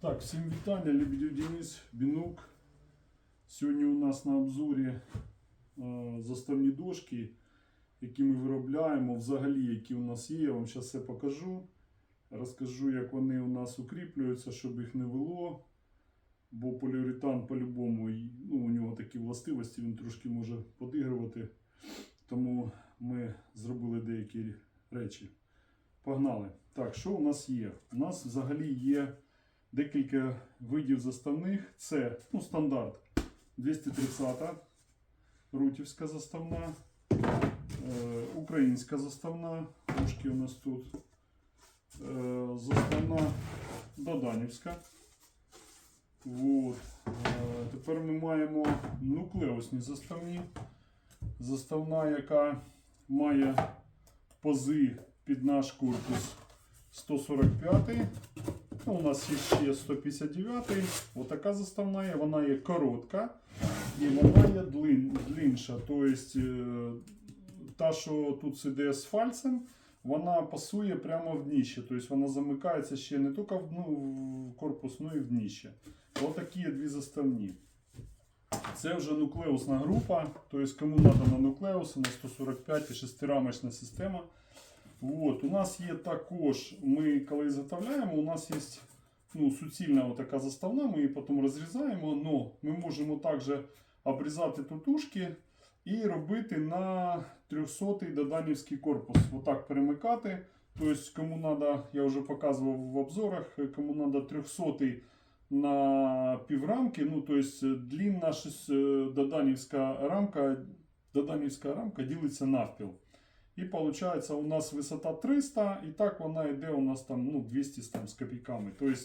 Так, всім вітання, Лебедів Денис, Бінук. Сьогодні у нас на обзорі е, заставні дошки, які ми виробляємо, взагалі, які у нас є. Я вам зараз все покажу. Розкажу, як вони у нас укріплюються, щоб їх не вело. Бо поліуретан по-любому, ну, у нього такі властивості, він трошки може подигрувати. Тому ми зробили деякі речі. Погнали. Так, що у нас є? У нас взагалі є декілька видів заставних. Це ну, стандарт 230 рутівська заставна, е, українська заставна, трошки у нас тут. Е, заставна Доданівська. Вот. Е, тепер ми маємо нуклеусні заставні. Заставна, яка має пози під наш корпус 145 Ну, у нас є ще 159 Отака заставна вона є коротка і вона є длин, длинша. Тобто е, та, що тут сиде з фальцем, вона пасує прямо в дніще. Тобто вона замикається ще не тільки в, ну, в корпус, ну і в дніще. Отакі дві заставні. Це вже нуклеусна група, тобто кому треба на нуклеуси, на 145 і шестирамочна система. От, у нас є також, ми коли заготовляємо, у нас є ну, суцільна така заставна, ми її потім розрізаємо, але ми можемо також обрізати тутушки і робити на 300-й доданівський корпус. Отак перемикати. Тобто, кому треба, я вже показував в обзорах, кому треба 300-й на піврамки, ну, тобто шесть- е, доданівська рамка, доданівська рамка ділиться навпіл. І виходить, у нас висота 300, і так вона йде у нас там ну, 200 з, там, з копійками. Тобто,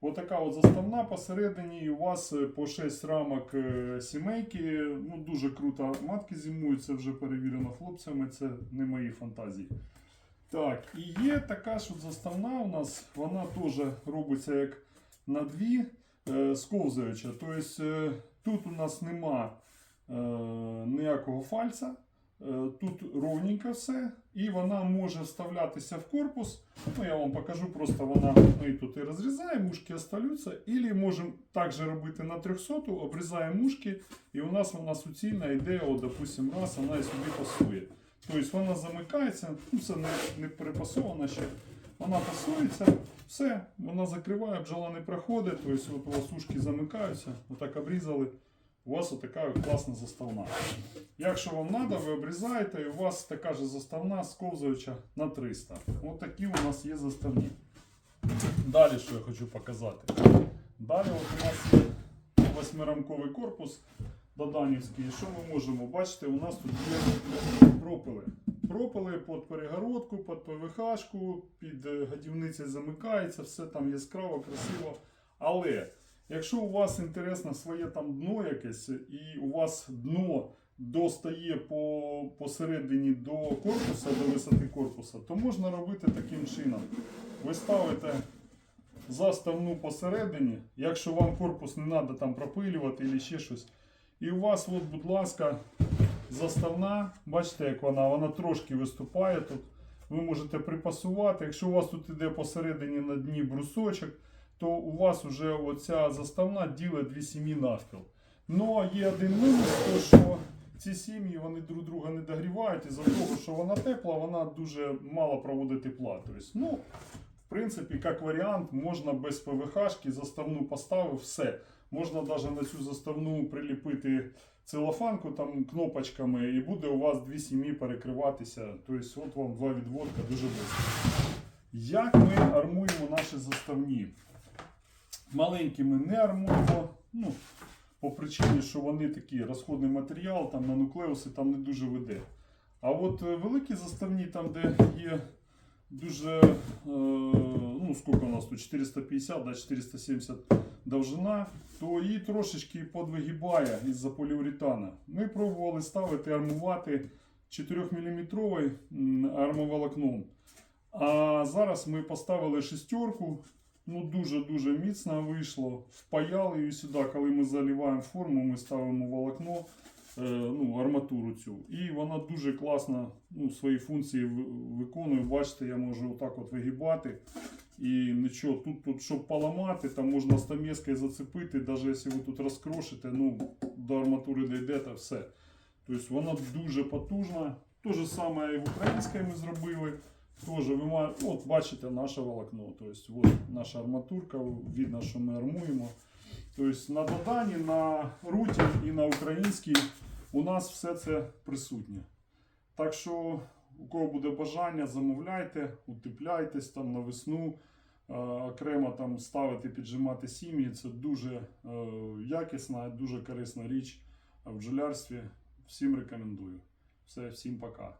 отака от заставна посередині, і у вас е, по 6 рамок е, сімейки. Ну, дуже круто. Матки зимують, це вже перевірено хлопцями, це не мої фантазії. Так, і є така ж заставна у нас, вона теж робиться як на дві е, сковзуюча. Тобто е, тут у нас нема е, ніякого фальца. Е, Тут ровненько все, і вона може вставлятися в корпус. Ну, я вам покажу, просто вона ми тут і розрізаємо, мушки остаються. Ілі можемо також робити на 300, обрізаємо мушки, і у нас вона суцільна йде, от, допустим, раз, вона і сюди пасує. Тобто вона замикається, ну це не, не перепасована ще. Вона пасується, все, вона закриває, бджола не проходить. Тобто от у вас ушки замикаються, отак обрізали. У вас отака класна заставна. Якщо вам треба, ви обрізаєте, і у вас така ж заставна сковзуюча на 300. От такі у нас є заставні. Далі що я хочу показати. Далі от у нас є восьмирамковий корпус доданівський. І що ми можемо бачити? У нас тут є пропили. Пропили під перегородку, під ПВХ-шку, під е, годівницею замикається, все там яскраво, красиво. Але якщо у вас інтересно своє там дно якесь, і у вас дно достає по, посередині до корпуса, до висоти корпуса, то можна робити таким чином. Ви ставите заставну посередині, якщо вам корпус не треба там пропилювати або ще щось. І у вас, от, будь ласка, заставна, бачите, як вона, вона трошки виступає тут. Ви можете припасувати. Якщо у вас тут іде посередині на дні брусочок, то у вас вже оця заставна ділить дві сім'ї навпіл. Ну, є один мінус, то що ці сім'ї вони друг друга не догрівають, і за того, що вона тепла, вона дуже мало проводить тепла. Тобто, ну, в принципі, як варіант, можна без ПВХ-шки заставну поставив, все. Можна навіть на цю заставну приліпити целофанку там кнопочками, і буде у вас дві сім'ї перекриватися. Тобто, от вам два відводка дуже швидко. Як ми армуємо наші заставні? Маленькі ми не армуємо. Ну, по причині, що вони такі розходний матеріал, там на нуклеуси там не дуже веде. А от е, великі заставні, там, де є дуже, е, ну скільки у нас тут 450, да, 470 довжина, то її трошечки подвигибає із-за поліуретана. Ми пробували ставити армувати 4-мм армоволокном. А зараз ми поставили шестерку. Ну дуже-дуже міцно вийшло. Впаяли її сюди, коли ми заливаємо форму, ми ставимо волокно, е, ну, арматуру цю. І вона дуже класно ну, свої функції виконує. Бачите, я можу отак от вигибати. І нічого, тут, тут щоб поламати, там можна стамескою зацепити, навіть якщо ви тут розкрошите, ну, до арматури дійдете, все. Тобто вона дуже потужна. Те ж саме і в українській ми зробили. Тоже ви от бачите наше волокно. Тобто, от наша арматурка, видно, що ми армуємо. Тобто на додані, на руті і на українській у нас все це присутнє. Так що, у кого буде бажання, замовляйте, утепляйтесь там на весну. Е, окремо там ставити, піджимати сім'ї. Це дуже е, якісна, дуже корисна річ в бджолярстві. Всім рекомендую. Все, всім пока.